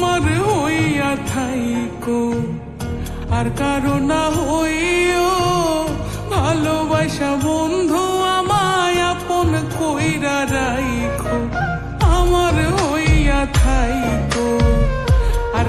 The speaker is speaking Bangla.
তোমার হইয়া থাইকো। আর কারও না হইও, ভালোবাসা বন্ধু আমায় আপন কইরা রাইখো। আমার হইয়া থাইকো। আর